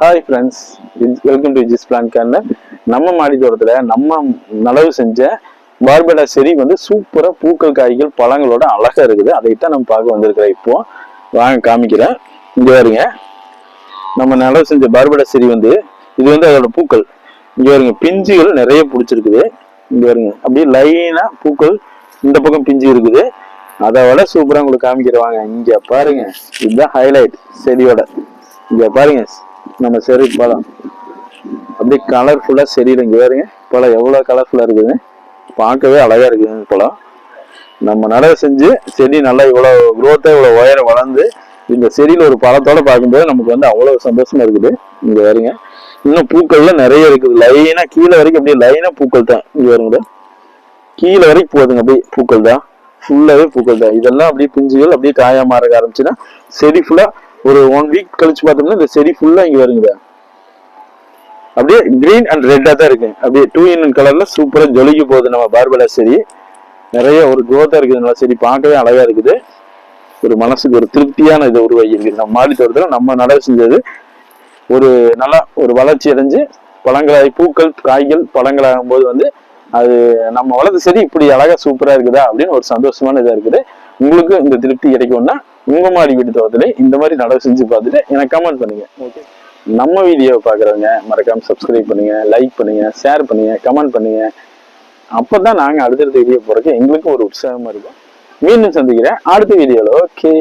Hi friends welcome to this plan corner நம்ம மாடி தோட்டத்தில் நம்ம நடவு செஞ்ச பார்படா செடி வந்து சூப்பராக பூக்கள் காய்கள் பழங்களோட அழகாக இருக்குது. அதைத்தான் நம்ம பார்க்க வந்திருக்கிறோம் இப்போ. வாங்க காமிக்கிறேன். இங்கே வருங்க நம்ம நடவு செஞ்ச பார்படா செடி வந்து இது வந்து அதோட பூக்கள். இங்கே வருங்க பிஞ்சுகள் நிறைய பிடிச்சிருக்குது. இங்கே வருங்க அப்படியே லைனாக பூக்கள் இந்த பக்கம் பிஞ்சு இருக்குது. அதை விட சூப்பராக உங்களுக்கு காமிக்கிறேன். வாங்க இங்கே பாருங்க. இதுதான் ஹைலைட் செடியோட. இங்கே பாருங்க. நம்ம செரி பழம் அப்படியே கலர்ஃபுல்லாக செடியில இங்கே பாருங்க. பழம் எவ்வளோ கலர்ஃபுல்லாக இருக்குது. பார்க்கவே அழகாக இருக்குதுங்க பழம் நம்ம நடவு செஞ்சு செடி நல்லா இவ்வளோ குரோத்தாக இவ்வளோ இவ்வளவு உயரம் வளர்ந்து இந்த செடியில் ஒரு பழத்தோட பார்க்கும்போது நமக்கு வந்து அவ்வளோ சந்தோஷமா இருக்குது. இங்கே பாருங்க. இன்னும் பூக்கள்லாம் நிறைய இருக்குது. லைனாக கீழே வரைக்கும் அப்படியே லைனாக பூக்கள் தான். இங்கே வருங்க கீழே வரைக்கும் போகுதுங்க அப்படியே பூக்கள் தான். ஃபுல்லாகவே பூக்கள் தான். இதெல்லாம் அப்படியே பிஞ்சுகள் அப்படியே காயமாக இருக்க ஆரம்பிச்சுன்னா செடி ஃபுல்லாக ஒரு ஒன் வீக் கழிச்சு பார்த்தோம்னா இந்த செடி ஃபுல்லா இங்க வருங்க. அப்படியே கிரீன் அண்ட் ரெட்டா தான் இருக்கு. அப்படியே டூ இன் கலர்ல சூப்பரா ஜொலிக்கு போகுது நம்ம பார்பலா செடி. நிறைய ஒரு குரோத்தா இருக்குது. நல்லா செடி பார்க்கவே அழகா இருக்குது. ஒரு மனசுக்கு ஒரு திருப்தியான இதை உருவாகி இருக்குது நம்ம மாடி தோட்டத்தில் நம்ம நடவு செஞ்சது. ஒரு நல்லா ஒரு வளர்ச்சி அடைஞ்சு பழங்களாய் பூக்கள் காய்கள் பழங்களாகும் போது வந்து அது நம்ம வளர்த்த செடி இப்படி அழகா சூப்பரா இருக்குதா அப்படின்னு ஒரு சந்தோஷமான இதா இருக்குது. உங்களுக்கு இந்த திருப்தி கிடைக்கும்னா உங்க மாடி வீட்டு தோட்டத்துல இந்த மாதிரி நடவு செஞ்சு பார்த்துட்டு எனக்கு கமெண்ட் பண்ணுங்க. ஓகே நம்ம வீடியோவை பார்க்குறவங்க மறக்காம சப்ஸ்கிரைப் பண்ணுங்க லைக் பண்ணுங்க ஷேர் பண்ணுங்க கமெண்ட் பண்ணுங்க. அப்பதான் நாங்க அடுத்தடுத்த வீடியோ போறதுக்கு எங்களுக்கும் ஒரு உற்சாகமா இருக்கும். மீண்டும் சந்திக்கிறேன். அடுத்த வீடியோல ஓகே